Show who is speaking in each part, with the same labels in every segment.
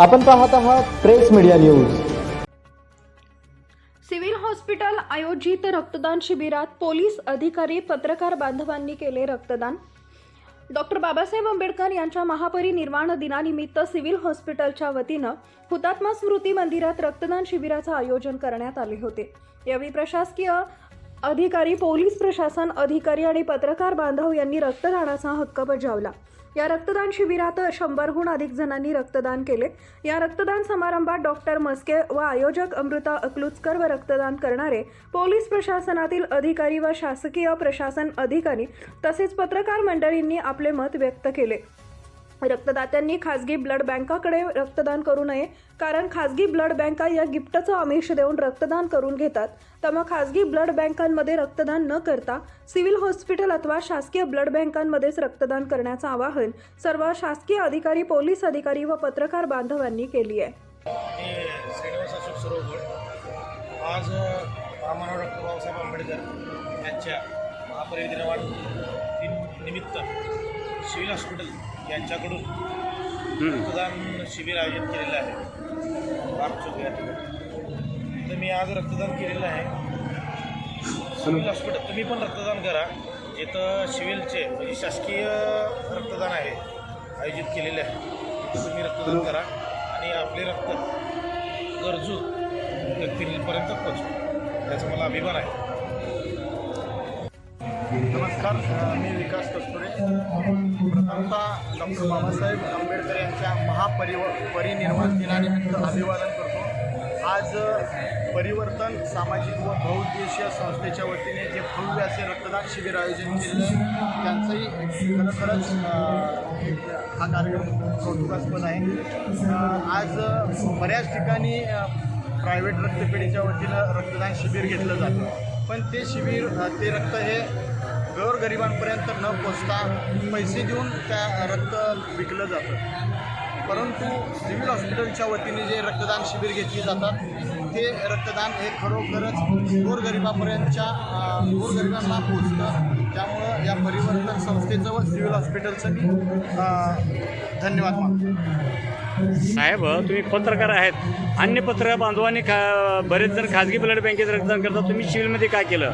Speaker 1: आपण पाहत आहात press media news.
Speaker 2: Civil hospital आयोजित रक्तदान शिबिरात पोलीस अधिकारी पत्रकार बांधवांनी केले रक्तदान. डॉक्टर बाबासाहेब आंबेडकर यांच्या महापरिनिर्वाण दिनानिमित्त सिव्हिल हॉस्पिटलच्या वतीनं हुतात्मा स्मृती मंदिरात रक्तदान शिबिराचं आयोजन करण्यात आले होते. यावेळी प्रशासकीय अधिकारी पोलीस प्रशासन अधिकारी आणि पत्रकार बांधव यांनी रक्तदानाचा हक्क बजावला. या रक्तदान शिबिरात शंभरहून अधिक जणांनी रक्तदान केले. या रक्तदान समारंभात डॉक्टर मस्के व आयोजक अमृता अकलुचकर व रक्तदान करणारे पोलीस प्रशासनातील अधिकारी व शासकीय प्रशासन अधिकारी तसेच पत्रकार मंडळींनी आपले मत व्यक्त केले. रक्तदात्यांनी खासगी ब्लड बँकाकडे रक्तदान करू नये कारण खासगी ब्लड बँका या गिफ्टचं आमिष देऊन रक्तदान करून घेतात. त्यामुळे खासगी ब्लड बँकांमध्ये रक्तदान न करता सिव्हिल हॉस्पिटल अथवा शासकीय ब्लड बँकांमध्येच रक्तदान करण्याचं आवाहन सर्व शासकीय अधिकारी पोलीस अधिकारी व पत्रकार बांधवांनी केली आहे.
Speaker 3: आज महामानव डॉक्टर बाबासाहेब आंबेडकर यांच्या महापरिनिर्वाण निमित्त सिव्हिल हॉस्पिटल यांच्याकडून रक्तदान शिबिर आयोजित केलेलं आहे. बाग चौक या ठिकाणी. तर मी आज रक्तदान केलेलं आहे. सिव्हिल हॉस्पिटल तुम्ही पण रक्तदान करा. इथं सिव्हिलचे म्हणजे शासकीय रक्तदान आहे आयोजित केलेले आहे. तिथं तुम्ही रक्तदान करा आणि आपले रक्त गरजू व्यक्तींपर्यंत पोहोचवा. याचा मला अभिमान आहे. नमस्कार मी विकास कस्तुरे. प्रथमतः डॉक्टर बाबासाहेब आंबेडकर यांच्या महापरिव परिनिर्वाण दिनानिमित्त अभिवादन करतो. आज परिवर्तन सामाजिक व बहुउद्देशीय संस्थेच्या वतीने जे भव्य असे रक्तदान शिबिर आयोजन केलेलं आहे त्यांचंही खरोखरच हा कार्यक्रम कौतुकास्पद आहे. आज बऱ्याच ठिकाणी प्रायव्हेट रक्तपेढीच्या वतीनं रक्तदान शिबिर घेतलं जातं. पण ते शिबिर ते रक्त हे गोरगरिबांपर्यंत न पोचता पैसे देऊन त्या रक्त विकलं जातं. परंतु सिव्हिल हॉस्पिटलच्या वतीने जे रक्तदान शिबिर घेतली जातात ते रक्तदान हे खरोखरच गोरगरिबापर्यंतच्या गोरगरिबांना पोचतं. त्यामुळं या परिवर्तन संस्थेचं व सिव्हिल हॉस्पिटलचं मी धन्यवाद मानतो.
Speaker 4: साहेब तुम्ही पत्रकार आहेत. अन्य पत्र बांधवांनी खा बरेच जण खाजगी ब्लड बँकेत रक्तदान करतात. तुम्ही सिव्हिलमध्ये काय केलं?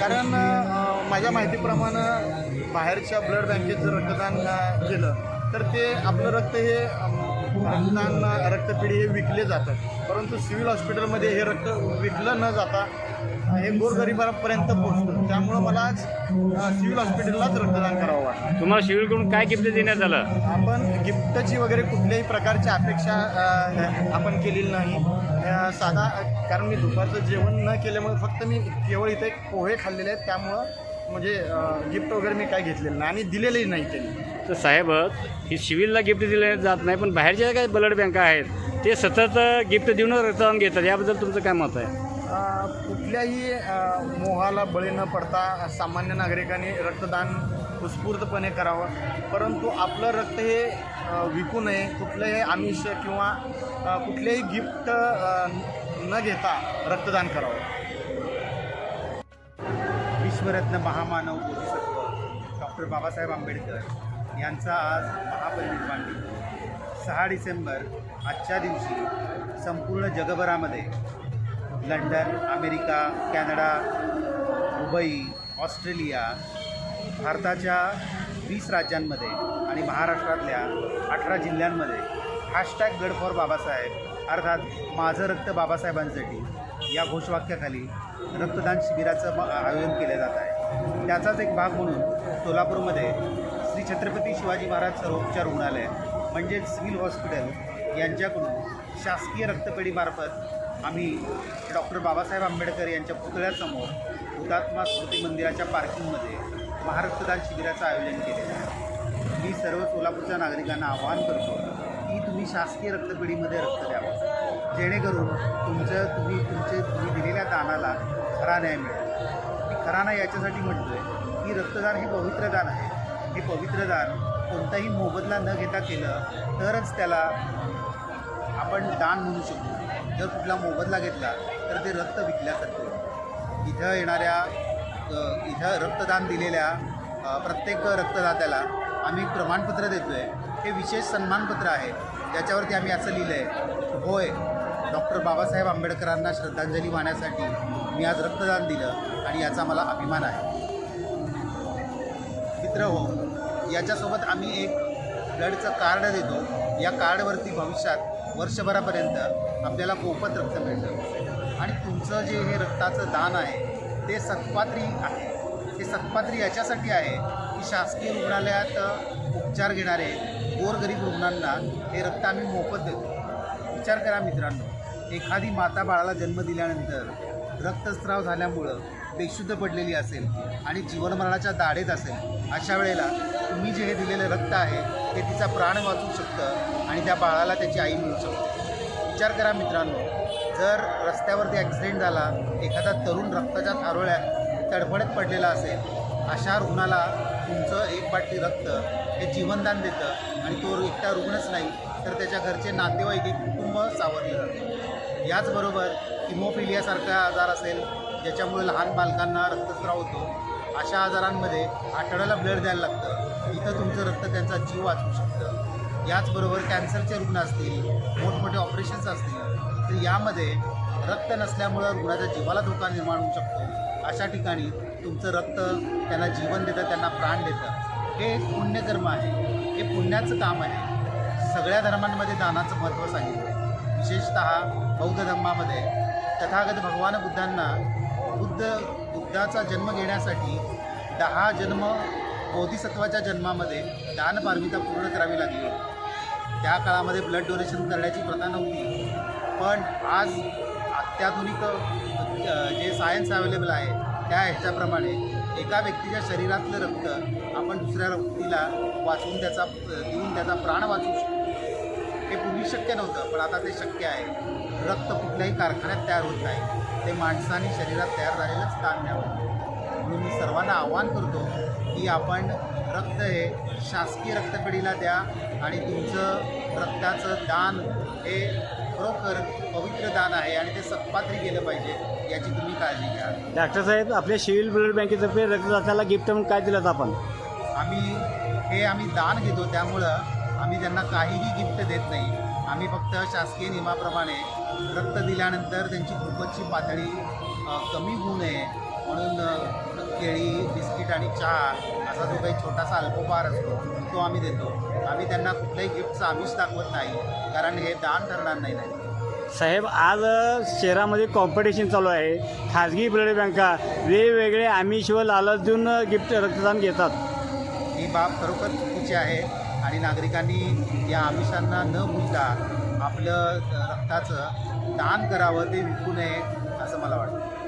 Speaker 3: कारण अ, माझ्या माहितीप्रमाणे बाहेरच्या ब्लड बँकेत जर रक्तदान अ, केलं. तर ते आपलं रक्त हे अम, रक्तदान रक्तपेढी हे विकले जातात. परंतु सिव्हिल हॉस्पिटलमध्ये हे रक्त विकलं न जाता अ, हे गोरगरिबापर्यंत पोहोचतं. त्यामुळं मला आज अ, सिव्हिल हॉस्पिटललाच रक्तदान करावं
Speaker 4: तुम्हाला सिव्हिलकडून काय गिफ्ट देण्यात आलं?
Speaker 3: आपण गिफ्टची वगैरे कुठल्याही प्रकारची अपेक्षा अ, आपण केलेली नाही. अ, साधा कारण मी दुपारचं जेवण न केल्यामुळे फक्त मी केवळ इथे पोहे खाल्लेले आहेत. त्यामुळं म्हणजे गिफ्ट वगैरे मी काय घेतलेलं नाही आणि दिलेलंही नाही त्यांनी.
Speaker 4: तर साहेब ही सिव्हिलला गिफ्ट दिले जात नाही पण बाहेरच्या काही ब्लड बँका आहेत ते सतत गिफ्ट देऊनच रक्तदान घेतात. याबद्दल तुमचं काय मत आहे?
Speaker 3: अ, कुठल्याही अ, मोहाला बळी न पडता सामान्य नागरिकांनी रक्तदान उत्स्फूर्तपणे करावं. परंतु आपलं रक्त हे विकू नये कुठलंही आमिष किंवा कुठलेही गिफ्ट न घेता रक्तदान करावं.
Speaker 5: विश्वरत्न महामानव बोधिसत्व. डॉक्टर बाबासाहेब आंबेडकर यांचा आज महापरिनिर्वाण दिन. सहा डिसेंबर आजच्या दिवशी संपूर्ण जगभरामध्ये London America Canada Dubai Australia भारताच्या वीस राज्यांमध्ये आणि महाराष्ट्रातल्या अठरा जिल्ह्यांमध्ये हॅशटॅग गड फॉर बाबासाहेब अर्थात माझं रक्त बाबासाहेबांसाठी या घोषवाक्याखाली रक्तदान शिबिराचं आयोजन केलं जात आहे. त्याचाच एक भाग म्हणून सोलापूरमध्ये श्री छत्रपती शिवाजी महाराज सर्वोपचार रुग्णालय म्हणजेच सिव्हिल हॉस्पिटल यांच्याकडून शासकीय रक्तपेढीमार्फत आम्ही डॉक्टर बाबासाहेब आंबेडकर यांच्या पुतळ्यासमोर हुतात्मा स्मृती मंदिराच्या पार्किंगमध्ये महाराष्ट्रदान शिबिराचं आयोजन केलेलं आहे. मी सर्व सोलापूरच्या नागरिकांना आवाहन करतो की तुम्ही शासकीय रक्तपेढीमध्ये रक्त द्यावं. जेणेकरून तुमचं तुम्ही तुमचे तुम्ही दिलेल्या दानाला खरा न्याय मिळेल. मी खरा न्याय याच्यासाठी म्हणतो आहे की रक्तदान हे पवित्र दान आहे. हे पवित्र दान कोणताही मोबदला न घेता केलं तरच त्याला आपण दान म्हणू शकतो. जर कुठला मोबदला घेतला तर ते रक्त विकल्यासारखं इथं येणाऱ्या इथं रक्तदान दिलेल्या प्रत्येक रक्तदात्याला आम्ही एक प्रमाणपत्र देतो आहे हे विशेष सन्मानपत्र आहे. ज्याच्यावरती आम्ही असं लिहिलं आहे होय डॉक्टर बाबासाहेब आंबेडकरांना श्रद्धांजली वाहण्यासाठी मी आज रक्तदान दिलं आणि याचा मला अभिमान आहे. मित्र हो याच्यासोबत आम्ही एक ब्लडचं कार्ड देतो. या कार्डवरती भविष्यात वर्षभरापर्यंत आपल्याला मोफत रक्त मिळतं. आणि तुमचं जे हे रक्ताचं दान आहे ते सत्पात्री आहे. ते सत्पात्री याच्यासाठी आहे की शासकीय रुग्णालयात उपचार घेणारे गोरगरीब रुग्णांना हे रक्त आम्ही मोफत देतो. विचार करा मित्रांनो एखादी माता बाळाला जन्म दिल्यानंतर रक्तस्राव झाल्यामुळं बेशुद्ध पडलेली असेल आणि जीवनमरणाच्या दाढेत असेल अशा वेळेला तुम्ही जे हे दिलेलं रक्त आहे ते तिचा प्राण वाचू शकतं आणि त्या बाळाला त्याची आई मिळू शकते. विचार करा मित्रांनो. जर रस्त्यावरती ॲक्सिडेंट झाला एखादा तरुण रक्ताच्या थारोळ्यात तडफडत पडलेला असेल अशा रुग्णाला तुमचं एक बाटली रक्त हे जीवनदान देतं आणि तो एकटा रुग्णच नाही तर त्याच्या घरचे नातेवाईक एक कुटुंब सावरले जातं. याचबरोबर किमोफिलियासारखा आजार असेल ज्याच्यामुळे लहान बालकांना रक्तस्राव होतो अशा आजारांमध्ये आठवड्याला ब्लड द्यायला लागतं. इथं तुमचं रक्त त्यांचा जीव वाचवू शकतो. याचबरोबर कॅन्सरचे रुग्ण असतील मोठमोठे ऑपरेशन्स असतील तर यामध्ये रक्त नसल्यामुळं रुग्णाच्या जीवाला धोका निर्माण होऊ शकतो. अशा ठिकाणी तुमचं रक्त त्यांना जीवन देतं त्यांना प्राण देतं. हे एक पुण्यकर्म आहे. हे पुण्याचं काम आहे. सगळ्या धर्मांमध्ये दानाचं महत्त्व सांगितलं आहे विशेषतः बौद्ध धर्मामध्ये. तथागत भगवान बुद्धांना बुद्ध बुद्धाचा जन्म घेण्यासाठी दहा जन्म बोधिसत्वाच्या जन्मामध्ये दानपारमिता पूर्ण करावी लागली. त्या काळामध्ये ब्लड डोनेशन करण्याची प्रथा नव्हती. पण आज अत्याधुनिक जे सायन्स अवेलेबल आहे त्या ह्याच्याप्रमाणे एका व्यक्तीच्या शरीरातलं रक्त आपण दुसऱ्या व्यक्तीला वाचवून त्याचा देऊन त्याचा प्राण वाचवू शकतो. हे पूर्वी शक्य नव्हतं पण आता ते शक्य आहे. रक्त कुठल्याही कारखान्यात तयार होत नाही. ते माणसाने शरीरात तयार झालेलंच काम द्यावं म्हणून मी सर्वांना आवाहन करतो की आपण रक्त हे शासकीय रक्तपेढीला द्या आणि तुमचं रक्ताचं दान हे खरोखर पवित्र दान आहे आणि ते सत्पात्री केलं पाहिजे याची तुम्ही काळजी घ्या.
Speaker 4: डॉक्टर साहेब आपल्या सिव्हिल ब्लड बँकेतर्फे रक्तदात्याला गिफ्ट म्हणून काय दिलं आपण?
Speaker 5: आम्ही हे आम्ही दान घेतो त्यामुळं आम्ही त्यांना काहीही गिफ्ट देत नाही. आम्ही फक्त शासकीय नियमाप्रमाणे रक्त दिल्यानंतर त्यांची ग्लुकोजची पातळी कमी होऊ नये. बिस्किट आणि चहा असा जो काही छोटासा अल्पोपहार असतो तो आम्ही देतो. आम्ही त्यांना कुठल्याही गिफ्टचं आमिष दाखवत नाही कारण हे दान ठरणार नाही नाही.
Speaker 4: साहेब आज शहरामध्ये कॉम्पिटिशन चालू आहे. खाजगी ब्लड बँका वेगवेगळे आमिष व लालच देऊन गिफ्ट रक्तदान घेतात.
Speaker 5: ही बाब खरोखर चुकीची आहे आणि नागरिकांनी या आमिषांना न भूलता आपलं रक्ताचं दान करावं ते विकू नये असं मला वाटतं.